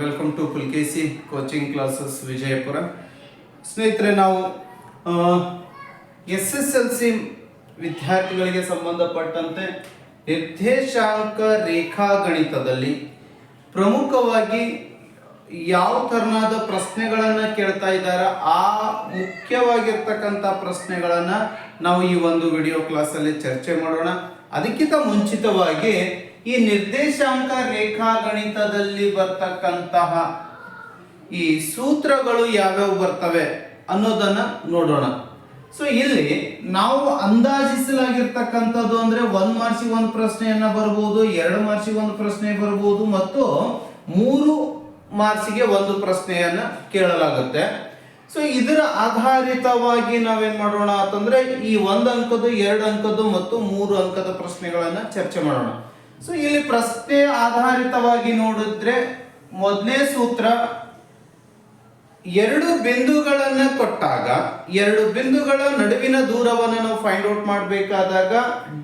Welcome to Pulakeshi coaching classes Vijayapura ಸ್ನೇಹಿತರೆ, ನಾವು S S L C ವಿದ್ಯಾರ್ಥಿಗಳಿಗೆ ಸಂಬಂಧಪಟ್ಟಂತೆ ನಿರ್ದೇಶಾಂಕ ರೇಖಾಗಣಿತದಲ್ಲಿ ಪ್ರಮುಖವಾಗಿ ಯಾವ ತರನಾದ ಪ್ರಶ್ನೆಗಳನ್ನು ಕೇಳ್ತಾ ಇದ್ದಾರೆ, ಆ ಮುಖ್ಯವಾಗಿರ್ತಕ್ಕಂಥ ಪ್ರಶ್ನೆಗಳನ್ನು ನಾವು ಈ ಒಂದು ವಿಡಿಯೋ ಕ್ಲಾಸಲ್ಲಿ ಚರ್ಚೆ ಮಾಡೋಣ. ಅದಕ್ಕಿಂತ ಮುಂಚಿತವಾಗಿ ಈ ನಿರ್ದೇಶಾಂಕ ರೇಖಾಗಣಿತದಲ್ಲಿ ಬರ್ತಕ್ಕಂತಹ ಈ ಸೂತ್ರಗಳು ಯಾವ್ಯಾವ ಬರ್ತವೆ ಅನ್ನೋದನ್ನ ನೋಡೋಣ. ಸೊ ಇಲ್ಲಿ ನಾವು ಅಂದಾಜಿಸಲಾಗಿರ್ತಕ್ಕಂಥದ್ದು ಅಂದ್ರೆ ಒಂದ್ ಮಾರ್ಸಿ ಒಂದು ಪ್ರಶ್ನೆಯನ್ನ ಬರಬಹುದು ಎರಡು ಮಾರ್ಸಿ ಒಂದು ಪ್ರಶ್ನೆ ಬರಬಹುದು ಮತ್ತು ಮೂರು ಮಾರ್ಸಿಗೆ ಒಂದು ಪ್ರಶ್ನೆಯನ್ನ ಕೇಳಲಾಗುತ್ತೆ. ಸೊ ಇದರ ಆಧಾರಿತವಾಗಿ ನಾವೇನ್ ಮಾಡೋಣ ಅಂತಂದ್ರೆ ಈ ಒಂದು ಅಂಕದ್ದು, ಎರಡು ಅಂಕದ್ದು ಮತ್ತು ಮೂರು ಅಂಕದ ಪ್ರಶ್ನೆಗಳನ್ನ ಚರ್ಚೆ ಮಾಡೋಣ. ಸೊ ಇಲ್ಲಿ ಪ್ರಶ್ನೆ ಆಧಾರಿತವಾಗಿ ನೋಡಿದ್ರೆ ಮೊದಲನೇ ಸೂತ್ರ ಎರಡು ಬಿಂದುಗಳನ್ನು ಕೊಟ್ಟಾಗ, ಎರಡು ಬಿಂದುಗಳ ನಡುವಿನ ದೂರವನ್ನು ನಾವು ಫೈಂಡ್ ಔಟ್ ಮಾಡಬೇಕಾದಾಗ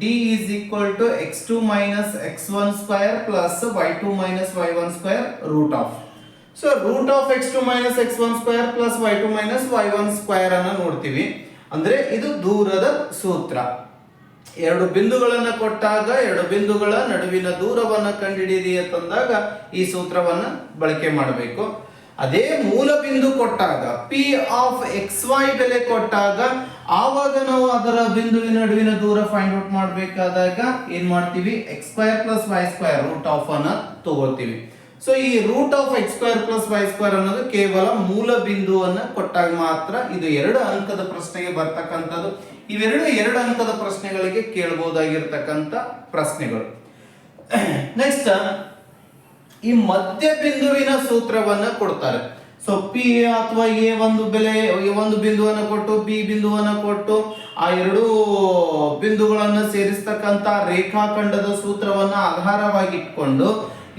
D is equal to x two minus x one square plus y two minus y one square root of so root of x two minus x one square plus y two minus y one square ಅನ್ನ ನೋಡ್ತೀವಿ. ಅಂದ್ರೆ ಇದು ದೂರದ ಸೂತ್ರ. ಎರಡು ಬಿಂದುಗಳನ್ನ ಕೊಟ್ಟಾಗ, ಎರಡು ಬಿಂದುಗಳ ನಡುವಿನ ದೂರವನ್ನು ಕಂಡುಹಿಡಿಯಿರಿ ಅಂತಂದಾಗ ಈ ಸೂತ್ರವನ್ನ ಬಳಕೆ ಮಾಡಬೇಕು. ಅದೇ ಮೂಲ ಬಿಂದು ಕೊಟ್ಟಾಗ ಪಿ ಆಫ್ ಎಕ್ಸ್ ವೈ ಬೆಲೆ ಕೊಟ್ಟಾಗ, ಆವಾಗ ನಾವು ಅದರ ಬಿಂದುವಿನ ನಡುವಿನ ದೂರ ಫೈಂಡ್ ಔಟ್ ಮಾಡಬೇಕಾದಾಗ ಏನ್ ಮಾಡ್ತೀವಿ? X square plus y square root of ಅನ್ನ ತಗೋತೀವಿ ಸೊ ಈ root of x square plus y square ಅನ್ನೋದು ಕೇವಲ ಮೂಲ ಬಿಂದುವನ್ನು ಕೊಟ್ಟಾಗ ಮಾತ್ರ ಇದು ಎರಡು ಅಂಕದ ಪ್ರಶ್ನೆಗೆ ಬರ್ತಕ್ಕಂಥದ್ದು. ಇವೆರಡು ಎರಡು ಹಂತದ ಪ್ರಶ್ನೆಗಳಿಗೆ ಕೇಳಬಹುದಾಗಿರ್ತಕ್ಕಂಥ ಪ್ರಶ್ನೆಗಳು. ನೆಕ್ಸ್ಟ್ ಈ ಮಧ್ಯ ಬಿಂದುವಿನ ಸೂತ್ರವನ್ನ ಕೊಡ್ತಾರೆ. ಸೊ ಪಿ ಅಥವಾ ಎ ಒಂದು ಬೆಲೆ ಒಂದು ಬಿಂದುವನ್ನು ಕೊಟ್ಟು ಬಿ ಬಿಂದುವನ್ನು ಕೊಟ್ಟು, ಆ ಎರಡು ಬಿಂದುಗಳನ್ನು ಸೇರಿಸ್ತಕ್ಕಂಥ ರೇಖಾಖಂಡದ ಸೂತ್ರವನ್ನ ಆಧಾರವಾಗಿಟ್ಕೊಂಡು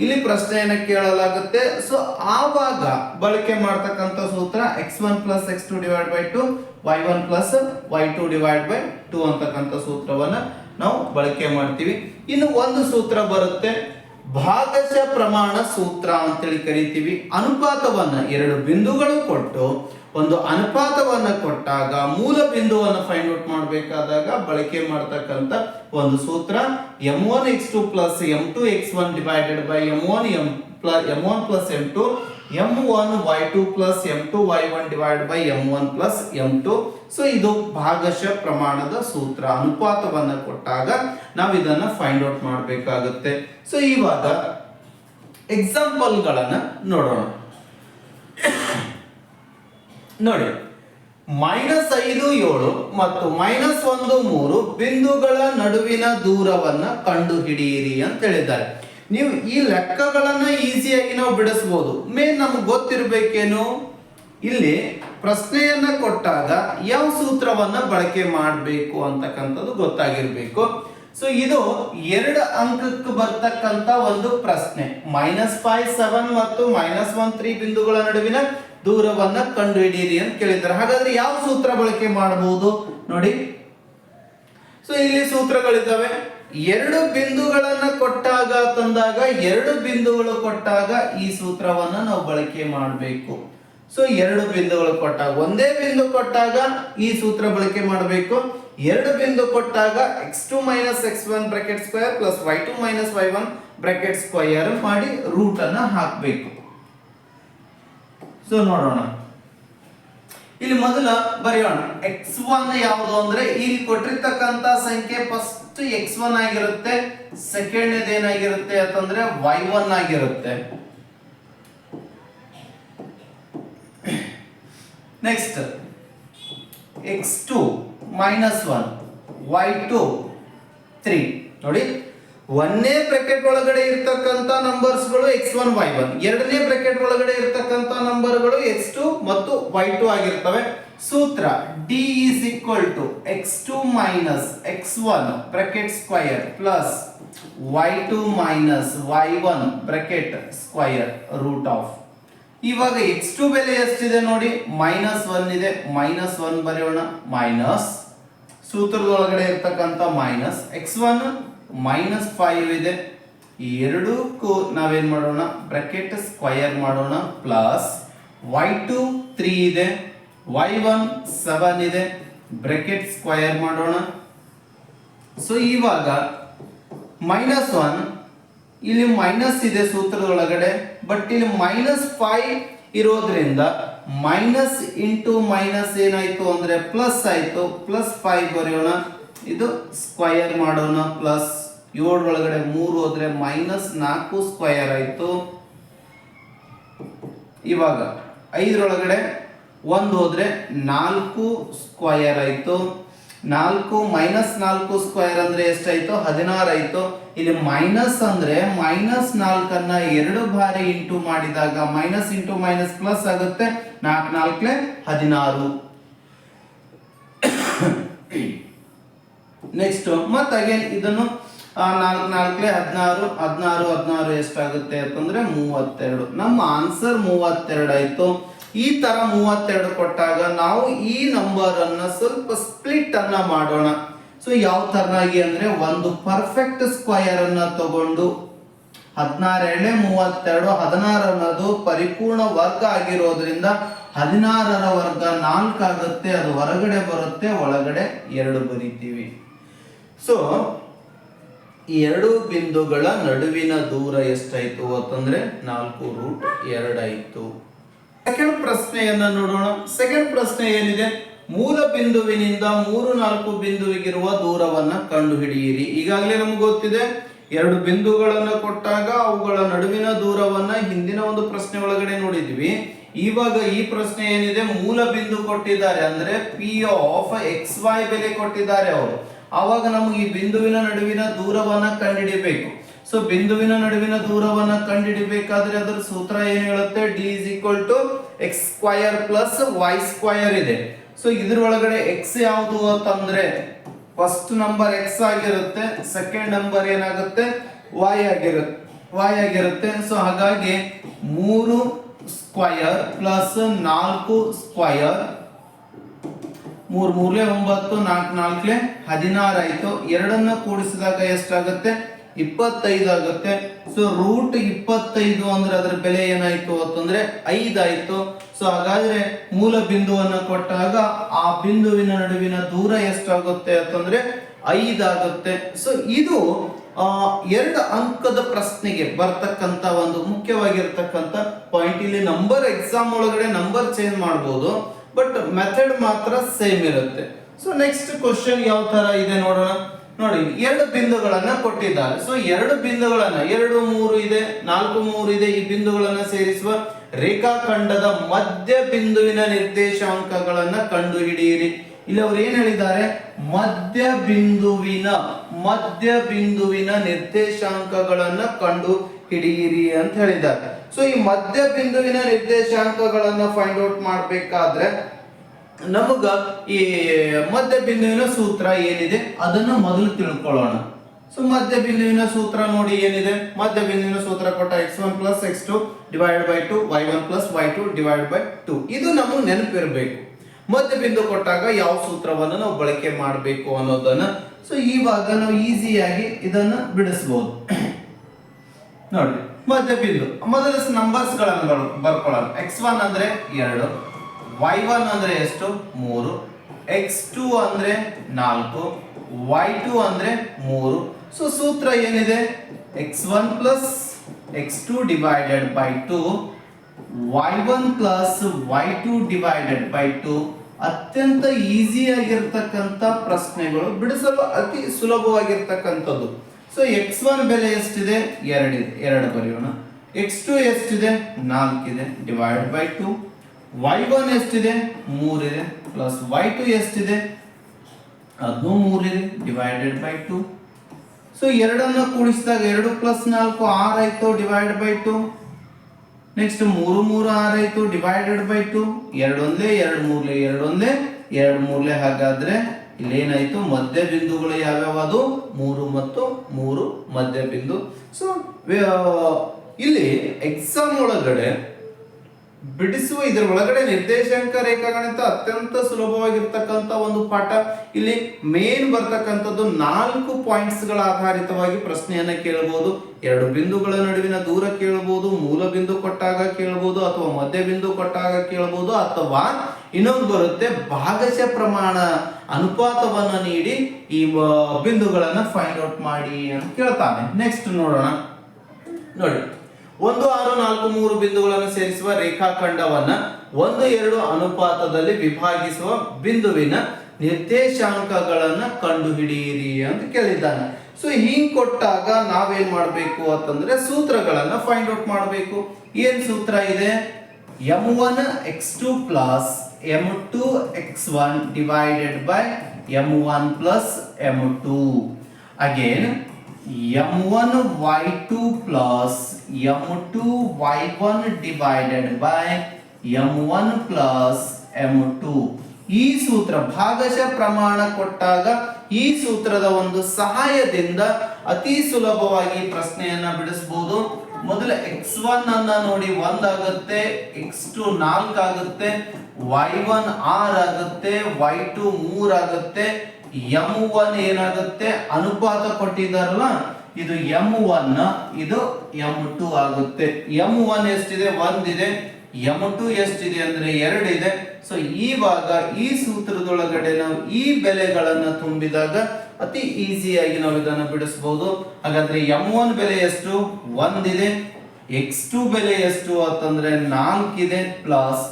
ಇಲ್ಲಿ ಪ್ರಶ್ನೆಯನ್ನ ಕೇಳಲಾಗುತ್ತೆ. ಸೊ ಆವಾಗ ಬಳಕೆ ಮಾಡ್ತಕ್ಕಂಥ ಸೂತ್ರ x one plus x two divide by two y one plus y two divide by two ಅಂತಕ್ಕಂಥ ಸೂತ್ರವನ್ನ ನಾವು ಬಳಕೆ ಮಾಡ್ತೀವಿ. ಇನ್ನು ಒಂದು ಸೂತ್ರ ಬರುತ್ತೆ. ಭಾಗಶಃ ಪ್ರಮಾಣ ಸೂತ್ರ ಅಂತೇಳಿ ಕರಿತೀವಿ. ಅನುಪಾತವನ್ನ ಎರಡು ಬಿಂದುಗಳು ಕೊಟ್ಟು ಒಂದು ಅನುಪಾತವನ್ನ ಕೊಟ್ಟಾಗ ಮೂಲ ಬಿಂದುವನ್ನು ಫೈಂಡ್ ಔಟ್ ಮಾಡಬೇಕಾದಾಗ ಬಳಕೆ ಮಾಡ್ತಕ್ಕಂಥ ಒಂದು ಸೂತ್ರ m one x two plus m two x one divided by m one m plus m one plus m two m one y two plus m two y one divide by m one plus m two so ಇದು ಭಾಗಶಃ ಪ್ರಮಾಣದ ಸೂತ್ರ, ಅನುಪಾತವನ್ನು ಕೊಟ್ಟಾಗ ನಾವು ಇದನ್ನ find out ಮಾಡಬೇಕಾಗುತ್ತೆ. So ಇವಾಗ ಎಕ್ಸಾಂಪಲ್ಗಳನ್ನ ನೋಡೋಣ. ನೋಡಿ ಮೈನಸ್ ಐದು, ಏಳು ಮತ್ತು ಮೈನಸ್ ಒಂದು, ಮೂರು ಬಿಂದುಗಳ ನಡುವಿನ ದೂರವನ್ನ ಕಂಡುಹಿಡಿಯಿರಿ ಅಂತ ಹೇಳಿದ್ದಾರೆ. ನೀವು ಈ ಲೆಕ್ಕಗಳನ್ನ ಈಸಿಯಾಗಿ ನಾವು ಬಿಡಿಸ್ಬೋದು. ಮೇನ್ ನಮ್ಗೆ ಗೊತ್ತಿರಬೇಕೇನು? ಇಲ್ಲಿ ಪ್ರಶ್ನೆಯನ್ನ ಕೊಟ್ಟಾಗ ಯಾವ ಸೂತ್ರವನ್ನ ಬಳಕೆ ಮಾಡಬೇಕು ಅಂತಕ್ಕಂಥದ್ದು ಗೊತ್ತಾಗಿರ್ಬೇಕು. ಸೊ ಇದು ಎರಡು ಅಂಕಕ್ಕೆ ಬರ್ತಕ್ಕಂತ ಒಂದು ಪ್ರಶ್ನೆ. ಮೈನಸ್ ಫೈವ್ ಸೆವೆನ್ ಮತ್ತು ಮೈನಸ್ ಒನ್ ತ್ರೀ ಬಿಂದುಗಳ ನಡುವಿನ ದೂರವನ್ನ ಕಂಡುಹಿಡಿಯಿರಿ ಅಂತ ಕೇಳಿದ್ದಾರೆ. ಹಾಗಾದ್ರೆ ಯಾವ ಸೂತ್ರ ಬಳಕೆ ಮಾಡಬಹುದು ನೋಡಿ. ಸೊ ಇಲ್ಲಿ ಸೂತ್ರಗಳಿದ್ದಾವೆ. ಎರಡು ಬಿಂದುಗಳನ್ನ ಕೊಟ್ಟಾಗ ತಂದಾಗ, ಎರಡು ಬಿಂದುಗಳು ಕೊಟ್ಟಾಗ ಈ ಸೂತ್ರವನ್ನ ನಾವು ಬಳಕೆ ಮಾಡಬೇಕು. ಸೊ ಎರಡು ಬಿಂದುಗಳು ಕೊಟ್ಟಾಗ, ಒಂದೇ ಬಿಂದು ಕೊಟ್ಟಾಗ ಈ ಸೂತ್ರ ಬಳಕೆ ಮಾಡಬೇಕು. ಎರಡು ಬಿಂದು ಕೊಟ್ಟಾಗ x two minus x one bracket square plus y two minus y one bracket square ಮಾಡಿ ರೂಟ್ ಅನ್ನ ಹಾಕಬೇಕು. ಸೊ ನೋಡೋಣ. ಇಲ್ಲಿ ಮೊದಲ ಬರೆಯೋಣ. ಎಕ್ಸ್ ಒನ್ ಯಾವುದು ಅಂದ್ರೆ ಇಲ್ಲಿ ಕೊಟ್ಟಿರ್ತಕ್ಕಂತ ಸಂಖ್ಯೆ ಫಸ್ಟ್ ಎಕ್ಸ್ ಒನ್ ಆಗಿರುತ್ತೆ ಸೆಕೆಂಡ್ ಏನಾಗಿರುತ್ತೆ ಅಂತಂದ್ರೆ ವೈ ಒನ್ ಆಗಿರುತ್ತೆ. Next x two minus one y two three ನೋಡಿ ಒಂದನೇ ಬ್ರಾಕೆಟ್ ಒಳಗಡೆ ಇರ್ತಕ್ಕಂಥ ನಂಬರ್ಸ್ಗಳು ಎಕ್ಸ್ ಒನ್ ವೈ ಒನ್ ಎರಡನೇ ಬ್ರಾಕೆಟ್ ಒಳಗಡೆ ಇರ್ತಕ್ಕಂಥ ನಂಬರ್ಗಳು ಎಕ್ಸ್ ಟು ಮತ್ತು ವೈ ಟು ಆಗಿರ್ತವೆ. ಸೂತ್ರ D is equal to x two minus x one bracket square plus y two minus y one bracket square root of ಇವಾಗ ಎಕ್ಸ್ ಟು ಬೆಲೆ ಎಷ್ಟಿದೆ ನೋಡಿ? ಮೈನಸ್ ಒನ್ ಇದೆ. ಮೈನಸ್ ಒನ್ ಬರೆಯೋಣ. Minus ಸೂತ್ರದೊಳಗಡೆ ಇರ್ತಕ್ಕಂಥ minus x one minus five ಇದೆ. ಎರಡಕ್ಕೂ ನಾವೇನು ಮಾಡೋಣ? ಬ್ರಾಕೆಟ್ ಸ್ಕ್ವಯರ್ ಮಾಡೋಣ. ಪ್ಲಸ್ ವೈ ಟು ತ್ರೀ ಇದೆ. ವೈ ಒನ್ ಸೆವೆನ್ ಇದೆ. ಬ್ರಾಕೆಟ್ ಸ್ಕ್ವಯರ್ ಮಾಡೋಣ. ಸೊ ಇವಾಗ ಮೈನಸ್ ಒನ್ ಇಲ್ಲಿ ಮೈನಸ್ ಇದೆ ಸೂತ್ರದೊಳಗಡೆ ಬಟ್ ಇಲ್ಲಿ ಮೈನಸ್ ಫೈವ್ ಇರೋದ್ರಿಂದ ಮೈನಸ್ ಇಂಟು ಮೈನಸ್ ಏನಾಯ್ತು ಅಂದ್ರೆ ಪ್ಲಸ್ ಆಯ್ತು ಪ್ಲಸ್ ಫೈವ್ ಬರೆಯೋಣ. ಇದು ಸ್ಕ್ವಯರ್ ಮಾಡೋಣ ಪ್ಲಸ್ ಏಳರೊಳಗಡೆ ಮೂರು ಹೋದ್ರೆ ಮೈನಸ್ ನಾಲ್ಕು ಸ್ಕ್ವಯರ್ ಆಯ್ತು. ಇವಾಗ ಐದರೊಳಗಡೆ ಒಂದು ಹೋದರೆ ನಾಲ್ಕು ಸ್ಕ್ವಯರ್ ಆಯ್ತು. ನಾಲ್ಕು ಮೈನಸ್ ನಾಲ್ಕು ಸ್ಕ್ವಯರ್ ಅಂದರೆ ಎಷ್ಟಾಯಿತು? ಹದಿನಾರು ಆಯ್ತು. ಇಲ್ಲಿ ಮೈನಸ್ ಅಂದ್ರೆ ಮೈನಸ್ ನಾಲ್ಕನ್ನು ಎರಡು ಬಾರಿ ಇಂಟು ಮಾಡಿದಾಗ ಮೈನಸ್ ಇಂಟು ಮೈನಸ್ ಪ್ಲಸ್ ಆಗುತ್ತೆ. ನಾಲ್ಕು ನಾಲ್ಕಲೆ ಹದಿನಾರು. ನೆಕ್ಸ್ಟ್ ಮತ್ತೆ ಅಗೇನ್ ಇದನ್ನು ನಾಲ್ಕು ನಾಲ್ಕಲೆ ಹದಿನಾರು ಹದಿನಾರು ಹದಿನಾರು ಎಷ್ಟಾಗುತ್ತೆ ಅಂತಂದ್ರೆ ಮೂವತ್ತೆರಡು. ನಮ್ಮ ಆನ್ಸರ್ ಮೂವತ್ತೆರಡು ಆಯ್ತು. ಈ ತರ ಮೂವತ್ತೆರಡು ಕೊಟ್ಟಾಗ ನಾವು ಈ ನಂಬರ್ ಅನ್ನ ಸ್ವಲ್ಪ ಸ್ಪ್ಲಿಟ್ ಅನ್ನ ಮಾಡೋಣ. ಸೊ ಯಾವ ತರನಾಗಿ ಅಂದ್ರೆ ಒಂದು ಪರ್ಫೆಕ್ಟ್ ಸ್ಕ್ವಯರ್ ಅನ್ನ ತಗೊಂಡು ಹದಿನಾರು ಎರಡೇ ಮೂವತ್ತೆರಡು ಹದಿನಾರು ಅನ್ನೋದು ಪರಿಪೂರ್ಣ ವರ್ಗ ಆಗಿರೋದ್ರಿಂದ ಹದಿನಾರರ ವರ್ಗ ನಾಲ್ಕಾಗುತ್ತೆ ಅದು ಹೊರಗಡೆ ಬರುತ್ತೆ, ಒಳಗಡೆ ಎರಡು ಬರಿತೀವಿ. ಸೊ ಎರಡು ಬಿಂದುಗಳ ನಡುವಿನ ದೂರ ಎಷ್ಟಾಯಿತು ಅಂತಂದ್ರೆ ನಾಲ್ಕು ರೂಟ್ ಎರಡಾಯ್ತು ಸೆಕೆಂಡ್ ಪ್ರಶ್ನೆಯನ್ನ ನೋಡೋಣ. ಸೆಕೆಂಡ್ ಪ್ರಶ್ನೆ ಏನಿದೆ? ಮೂಲ ಬಿಂದುವಿನಿಂದ ಮೂರು ನಾಲ್ಕು ಬಿಂದುವಿಗಿರುವ ದೂರವನ್ನ ಕಂಡುಹಿಡಿಯಿರಿ. ಈಗಾಗಲೇ ನಮ್ಗೆ ಗೊತ್ತಿದೆ, ಎರಡು ಬಿಂದುಗಳನ್ನು ಕೊಟ್ಟಾಗ ಅವುಗಳ ನಡುವಿನ ದೂರವನ್ನ ಹಿಂದಿನ ಒಂದು ಪ್ರಶ್ನೆ ಒಳಗಡೆ ನೋಡಿದ್ವಿ. ಇವಾಗ ಈ ಪ್ರಶ್ನೆ ಏನಿದೆ? ಮೂಲ ಬಿಂದು ಕೊಟ್ಟಿದ್ದಾರೆ. ಅಂದ್ರೆ ಪಿ ಆಫ್ ಎಕ್ಸ್ ವೈ ಬೆಲೆ ಕೊಟ್ಟಿದ್ದಾರೆ ಅವರು. ಅವಾಗ ನಮಗೆ ಈ ಬಿಂದುವಿನ ನಡುವಿನ ದೂರವನ್ನ ಕಂಡುಹಿಡಿಬೇಕು. ಸೊ ಬಿಂದುವಿನ ನಡುವಿನ ದೂರವನ್ನ ಕಂಡುಹಿಡಿಬೇಕಾದ್ರೆ ಅದರ ಸೂತ್ರ ಏನು ಹೇಳುತ್ತೆ? D is equal to x square plus y square ಇದೆ. ಸೊ ಇದ್ರೊಳಗಡೆ ಎಕ್ಸ್ ಯಾವುದು ಅಂತಂದ್ರೆ ಫಸ್ಟ್ ನಂಬರ್ ಎಕ್ಸ್ ಆಗಿರುತ್ತೆ ಸೆಕೆಂಡ್ ನಂಬರ್ ಏನಾಗುತ್ತೆ? ವೈ ಆಗಿರುತ್ತೆ ವೈ ಆಗಿರುತ್ತೆ. ಸೊ ಹಾಗಾಗಿ ಮೂರು ಸ್ಕ್ವಯರ್ ಪ್ಲಸ್ ನಾಲ್ಕು ಸ್ಕ್ವಯರ್ ಮೂರ್ ಮೂರ್ಲೆ ಒಂಬತ್ತು, ನಾಲ್ಕು ನಾಲ್ಕಲೆ ಹದಿನಾರು ಆಯ್ತು. ಎರಡನ್ನ ಕೂಡಿಸಿದಾಗ ಎಷ್ಟಾಗುತ್ತೆ? ಇಪ್ಪತ್ತೈದು ಆಗುತ್ತೆ. ಸೊ ರೂಟ್ ಇಪ್ಪತ್ತೈದು ಅಂದ್ರೆ ಅದರ ಬೆಲೆ ಏನಾಯ್ತು ಅಂತಂದ್ರೆ ಐದಾಯ್ತು. ಸೊ ಹಾಗಾದ್ರೆ ಮೂಲ ಬಿಂದುವನ್ನ ಕೊಟ್ಟಾಗ ಆ ಬಿಂದುವಿನ ನಡುವಿನ ದೂರ ಎಷ್ಟಾಗುತ್ತೆ ಅಂತಂದ್ರೆ ಐದಾಗುತ್ತೆ. ಸೊ ಇದು ಎರಡು ಅಂಕದ ಪ್ರಶ್ನೆಗೆ ಬರ್ತಕ್ಕಂತ ಒಂದು ಮುಖ್ಯವಾಗಿರ್ತಕ್ಕಂಥ ಪಾಯಿಂಟ್ ಇಲ್ಲಿ ನಂಬರ್ ಎಕ್ಸಾಮ್ ಒಳಗಡೆ ನಂಬರ್ ಚೇಂಜ್ ಮಾಡ್ಬೋದು. ಬಟ್ ಮೆಥಡ್ ಮಾತ್ರ ಸೇಮ್ ಇರುತ್ತೆ. ಸೊ ನೆಕ್ಸ್ಟ್ ಕ್ವಶನ್ ಯಾವ ತರ ಇದೆ ನೋಡೋಣ. ನೋಡಿ, ಎರಡು ಬಿಂದುಗಳನ್ನ ಕೊಟ್ಟಿದ್ದಾರೆ. ಸೊ ಎರಡು ಬಿಂದುಗಳನ್ನ ಎರಡು, ಮೂರು ಇದೆ, ನಾಲ್ಕು, ಮೂರು ಇದೆ, ಈ ಬಿಂದುಗಳನ್ನ ಸೇರಿಸುವ ರೇಖಾಖಂಡದ ಮಧ್ಯ ಬಿಂದುವಿನ ನಿರ್ದೇಶಾಂಕಗಳನ್ನ ಕಂಡುಹಿಡಿಯಿರಿ. ಇಲ್ಲಿ ಅವ್ರು ಏನ್ ಹೇಳಿದ್ದಾರೆ? ಮಧ್ಯ ಬಿಂದುವಿನ ಮಧ್ಯ ಬಿಂದುವಿನ ನಿರ್ದೇಶಾಂಕಗಳನ್ನ ಕಂಡು ಹಿಡಿಯಿರಿ ಅಂತ ಹೇಳಿದ್ದಾರೆ. ಸೊ ಈ ಮಧ್ಯ ಬಿಂದುವಿನ ನಿರ್ದೇಶಾಂಕಗಳನ್ನ ಫೈಂಡ್ ಔಟ್ ಮಾಡ್ಬೇಕಾದ್ರೆ ನಮಗ ಈ ಮಧ್ಯ ಬಿಂದುವಿನ ಸೂತ್ರ ಏನಿದೆ? ಅದನ್ನು ಮೊದಲು ತಿಳ್ಕೊಳ್ಳೋಣ. ಸೊ ಮಧ್ಯ ಬಿಂದುವಿನ ಸೂತ್ರ ನೋಡಿ ಏನಿದೆ? ಮಧ್ಯ ಬಿಂದುವಿನ ಸೂತ್ರ ಕೊಟ್ಟ x one plus x two divide by two y one plus y two divide by two ಇದು ನಮಗೆ ನೆನಪಿರಬೇಕು. ಮಧ್ಯ ಬಿಂದು ಕೊಟ್ಟಾಗ ಯಾವ ಸೂತ್ರವನ್ನು ನಾವು ಬಳಕೆ ಮಾಡಬೇಕು ಅನ್ನೋದನ್ನ. ಸೊ ಇವಾಗ ನಾವು ಈಸಿಯಾಗಿ ಇದನ್ನ ಬಿಡಿಸ್ಬೋದು. ನೋಡಿ ಮಧ್ಯ ಬಿಂದು ಮೊದಲ ನಂಬರ್ಸ್ಗಳನ್ನು ಬರ್- ಬರ್ಕೊಳ್ಳೋಣ. ಎಕ್ಸ್ ಒನ್ ಅಂದ್ರೆ ಎರಡು ವೈ ಒನ್ ಅಂದ್ರೆ ಎಷ್ಟು? ಮೂರು. ಎಕ್ಸ್ ಟು ಅಂದ್ರೆ ನಾಲ್ಕು. ವೈ ಟು ಅಂದ್ರೆ ಮೂರು. ಸೊ ಸೂತ್ರ ಏನಿದೆ? X one plus x two divided by two y one plus y two divided by two ಅತ್ಯಂತ ಈಸಿ ಆಗಿರ್ತಕ್ಕಂಥ ಪ್ರಶ್ನೆಗಳು ಬಿಡಿಸಲು ಅತಿ ಸುಲಭವಾಗಿರ್ತಕ್ಕಂಥದ್ದು. ಸೊ ಎಕ್ಸ್ ಒನ್ ಬೆಲೆ ಎಷ್ಟಿದೆ? ಎರಡಿದೆ ಎರಡು ಬರೆಯೋಣ. ಎಕ್ಸ್ ಟು ಎಷ್ಟಿದೆ? ನಾಲ್ಕಿದೆ. Divide by two y one ಎಷ್ಟಿದೆ? ಮೂರಿದೆ. ಪ್ಲಸ್ ವೈ ಟು ಎಷ್ಟಿದೆ? ಅದು ಮೂರಿದೆ ಡಿವೈಡೆಡ್ ಬೈ ಟು ಸೊ ಎರಡನ್ನು ಕೂಡಿಸಿದಾಗ ಎರಡು ಪ್ಲಸ್ ನಾಲ್ಕು ಆರ್ ಆಯ್ತು ಡಿವೈಡ್ ಬೈ ಟು ನೆಕ್ಸ್ಟ್ ಮೂರು ಮೂರು ಆರ್ ಆಯ್ತು ಡಿವೈಡೆಡ್ ಬೈ ಟು ಎರಡೊಂದೇ ಎರಡು ಮೂರ್ಲೆ ಎರಡೊಂದೇ ಎರಡು ಮೂರ್ಲೆ. ಹಾಗಾದ್ರೆ ಇಲ್ಲೇನಾಯ್ತು? ಮಧ್ಯ ಬಿಂದುಗಳು ಯಾವ್ಯಾವ ಅದು? ಮೂರು ಮತ್ತು ಮೂರು ಮಧ್ಯ ಬಿಂದು. ಸೊ ಇಲ್ಲಿ ಎಕ್ಸಾಮ್ ಒಳಗಡೆ ಬಿಡಿಸುವ ಇದರ ಒಳಗಡೆ ನಿರ್ದೇಶಾಂಕ ರೇಖಾಗಣಿತ ಅತ್ಯಂತ ಸುಲಭವಾಗಿರ್ತಕ್ಕಂಥ ಒಂದು ಪಾಠ. ಇಲ್ಲಿ ಮೇನ್ ಬರ್ತಕ್ಕಂಥದ್ದು ನಾಲ್ಕು ಪಾಯಿಂಟ್ಸ್ಗಳ ಆಧಾರಿತವಾಗಿ ಪ್ರಶ್ನೆಯನ್ನ ಕೇಳಬಹುದು ಎರಡು ಬಿಂದುಗಳ ನಡುವಿನ ದೂರ ಕೇಳಬಹುದು ಮೂಲ ಬಿಂದು ಕೊಟ್ಟಾಗ ಕೇಳಬಹುದು ಅಥವಾ ಮಧ್ಯ ಬಿಂದು ಕೊಟ್ಟಾಗ ಕೇಳಬಹುದು ಅಥವಾ ಇನ್ನೊಂದು ಬರುತ್ತೆ ಭಾಗಶಃ ಪ್ರಮಾಣ ಅನುಪಾತವನ್ನ ನೀಡಿ ಈ ಬಿಂದುಗಳನ್ನ ಫೈಂಡ್ ಔಟ್ ಮಾಡಿ ಅಂತ ಕೇಳ್ತಾನೆ. ನೆಕ್ಸ್ಟ್ ನೋಡೋಣ. ನೋಡಿ. ಒಂದು ಆರು ನಾಲ್ಕು ಮೂರು ಬಿಂದುಗಳನ್ನು ಸೇರಿಸುವ ರೇಖಾಖಂಡವನ್ನ ಒಂದು ಎರಡು ಅನುಪಾತದಲ್ಲಿ ವಿಭಾಗಿಸುವ ಬಿಂದುವಿನ ನಿರ್ದೇಶಾಂಕಗಳನ್ನ ಕಂಡುಹಿಡಿಯಿರಿ ಅಂತ ಕೇಳಿದ್ದಾನೆ. ಸೊ ಹಿಂಗ್ ಕೊಟ್ಟಾಗ ನಾವೇನ್ ಮಾಡಬೇಕು ಅಂತಂದ್ರೆ ಸೂತ್ರಗಳನ್ನ ಫೈಂಡ್ ಔಟ್ ಮಾಡಬೇಕು. ಏನ್ ಸೂತ್ರ ಇದೆ? M one x two plus m two x one divided by m one plus m two again m1 y2 plus m2 y1 divided by m1 plus m2 ಈ ಸೂತ್ರ ಭಾಗಶಃ ಪ್ರಮಾಣ ಕೊಟ್ಟಾಗ ಈ ಸೂತ್ರದ ಒಂದು ಸಹಾಯದಿಂದ ಅತಿ ಸುಲಭವಾಗಿ ಪ್ರಶ್ನೆಯನ್ನ ಬಿಡಿಸಬಹುದು ಮೊದಲು ಎಕ್ಸ್ ಒನ್ ಅನ್ನ ನೋಡಿ ಒಂದಾಗುತ್ತೆ ಎಕ್ಸ್ ಟು ನಾಲ್ಕಾಗುತ್ತೆ ವೈ ಒನ್ ಆರ್ ಆಗುತ್ತೆ ವೈ ಟು ಮೂರ್ ಆಗುತ್ತೆ ಎಂ ಒನ್ ಏನಾಗುತ್ತೆ ಅನುಪಾತ ಕೊಟ್ಟಿದ್ದಾರಲ್ಲ, ಇದು ಎಂ ಒನ್ ಇದು ಎಂ ಟು ಆಗುತ್ತೆ. ಎಂ ಒನ್ ಎಷ್ಟಿದೆ? ಒಂದಿದೆ. ಎಂ ಟು ಎಷ್ಟಿದೆ ಅಂದ್ರೆ ಎರಡಿದೆ. ಸೊ ಈವಾಗ ಈ ಸೂತ್ರದೊಳಗಡೆ ನಾವು ಈ ಬೆಲೆಗಳನ್ನ ತುಂಬಿದಾಗ ಅತಿ ಈಸಿಯಾಗಿ ನಾವು ಇದನ್ನು ಬಿಡಿಸಬಹುದು ಹಾಗಾದ್ರೆ ಎಂ ಒನ್ ಬೆಲೆ ಎಷ್ಟು? ಒಂದಿದೆ. ಎಕ್ಸ್ ಟು ಬೆಲೆ ಎಷ್ಟು ಅಂತಂದ್ರೆ ನಾಲ್ಕಿದೆ ಪ್ಲಸ್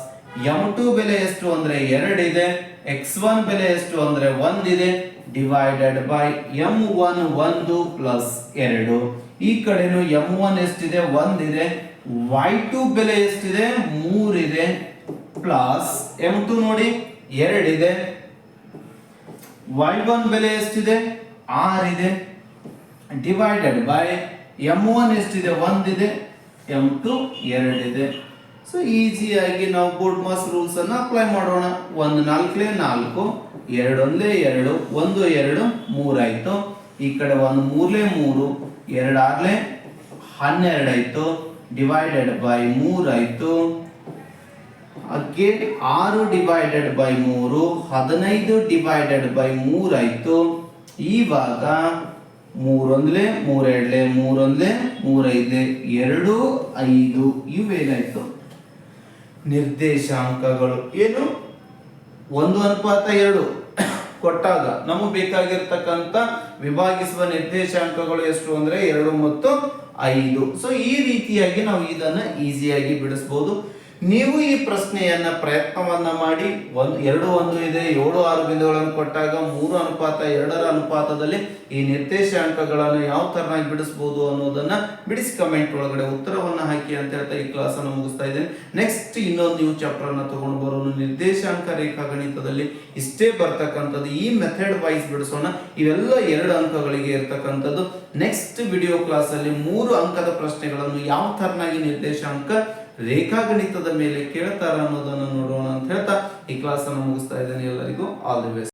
ಎಂ ಟು ಬೆಲೆ ಎಷ್ಟು ಅಂದ್ರೆ ಎರಡಿದೆ. ಎಕ್ಸ್ ಒನ್ ಬೆಲೆ ಎಷ್ಟು ಅಂದ್ರೆ ಒಂದಿದೆ ಡಿವೈಡೆಡ್ ಬೈ ಎಂ ಒನ್ ಒಂದು ಪ್ಲಸ್ ಎರಡು. ಈ ಕಡೆನು ಎಂ ಒನ್ ಎಷ್ಟಿದೆ? ಒಂದಿದೆ. ವೈ ಟು ಬೆಲೆ ಎಷ್ಟಿದೆ? ಮೂರಿದೆ ಪ್ಲಸ್ ಎಂ ಟು ನೋಡಿ ಎರಡಿದೆ. ವೈ ಒನ್ ಬೆಲೆ ಎಷ್ಟಿದೆ? ಆರಿದೆ. ಡಿವೈಡೆಡ್ ಬೈ ಎಂ ಒನ್ ಎಷ್ಟಿದೆ? ಒಂದಿದೆ. ಎಂ ಟು ಎರಡಿದೆ. ಸೊ ಈಸಿಯಾಗಿ ನಾವು ಬೋರ್ಡ್ ಮಾಸ್ ರೂಲ್ಸ್ ಅನ್ನ ಅಪ್ಲೈ ಮಾಡೋಣ. ಒಂದು ನಾಲ್ಕಲೇ ನಾಲ್ಕು, ಎರಡೊಂದೇ ಎರಡು, ಒಂದು ಎರಡು ಮೂರಾಯಿತು ಈ ಕಡೆ ಒಂದು ಮೂರ್ಲೆ ಮೂರು, ಎರಡು ಹನ್ನೆರಡಾಯಿತು ಡಿವೈಡೆಡ್ ಬೈ ಮೂರಾಯಿತು ಅಗೇನ್ ಆರು ಡಿವೈಡೆಡ್ ಬೈ ಮೂರು, ಹದಿನೈದು ಡಿವೈಡೆಡ್ ಬೈ ಮೂರಾಯಿತು ಇವಾಗ ಮೂರೊಂದ್ಲೆ, ಮೂರೆರಡ್ಲೆ, ಮೂರೊಂದ್ಲೆ, ಮೂರೈದ್ಲೆ, ಎರಡು, ಐದು ಇವೇನಾಯ್ತು ನಿರ್ದೇಶಾಂಕಗಳು. ಏನು? ಒಂದು ಅನುಪಾತ ಎರಡು. ಕೊಟ್ಟಾಗ ನಮಗೆ ಬೇಕಾಗಿರ್ತಕ್ಕಂಥ ವಿಭಾಗಿಸುವ ನಿರ್ದೇಶಾಂಕಗಳು ಎಷ್ಟು ಅಂದ್ರೆ ಎರಡು ಮತ್ತು ಐದು. ಸೊ ಈ ರೀತಿಯಾಗಿ ನಾವು ಇದನ್ನ ಈಸಿಯಾಗಿ ಬಿಡಿಸಬಹುದು ನೀವು ಈ ಪ್ರಶ್ನೆಯನ್ನ ಪ್ರಯತ್ನವನ್ನ ಮಾಡಿ ಒಂದು, ಎರಡು, ಒಂದು ಇದೆ, ಏಳು, ಆರು ಬಿಂದುಗಳನ್ನು ಕೊಟ್ಟಾಗ ಮೂರು ಅನುಪಾತ, ಎರಡರ ಅನುಪಾತದಲ್ಲಿ ಈ ನಿರ್ದೇಶಾಂಕಗಳನ್ನು ಯಾವ ತರನಾಗಿ ಬಿಡಿಸಬಹುದು ಅನ್ನೋದನ್ನ ಬಿಡಿಸಿ ಕಮೆಂಟ್ ಒಳಗಡೆ ಉತ್ತರವನ್ನ ಹಾಕಿ ಅಂತ ಹೇಳ್ತಾ ಈ ಕ್ಲಾಸ್ ಅನ್ನು ಮುಗಿಸ್ತಾ ಇದ್ದೇನೆ. ನೆಕ್ಸ್ಟ್ ಇನ್ನೊಂದು ನೀವು ಚಾಪ್ಟರ್ ಅನ್ನ ತಗೊಂಡು ಬರೋನು ನಿರ್ದೇಶಾಂಕ ರೇಖಾಗಣಿತದಲ್ಲಿ ಇಷ್ಟೇ ಬರ್ತಕ್ಕಂಥದ್ದು, ಈ ಮೆಥಡ್ ವೈಸ್ ಬಿಡಿಸೋಣ. ಇವೆಲ್ಲ ಎರಡು ಅಂಕಗಳಿಗೆ ಇರ್ತಕ್ಕಂಥದ್ದು. ನೆಕ್ಸ್ಟ್ ವಿಡಿಯೋ ಕ್ಲಾಸ್ ಅಲ್ಲಿ ಮೂರು ಅಂಕದ ಪ್ರಶ್ನೆಗಳನ್ನು ಯಾವ ತರನಾಗಿ ನಿರ್ದೇಶಾಂಕ ರೇಖಾಗಣಿತದ ಮೇಲೆ ಕೇಳ್ತಾರ ಅನ್ನೋದನ್ನು ನೋಡೋಣ ಅಂತ ಹೇಳ್ತಾ ಈ ಕ್ಲಾಸ್ ಅನ್ನು ಮುಗಿಸ್ತಾ ಇದ್ದೇನೆ ಎಲ್ಲರಿಗೂ. All the best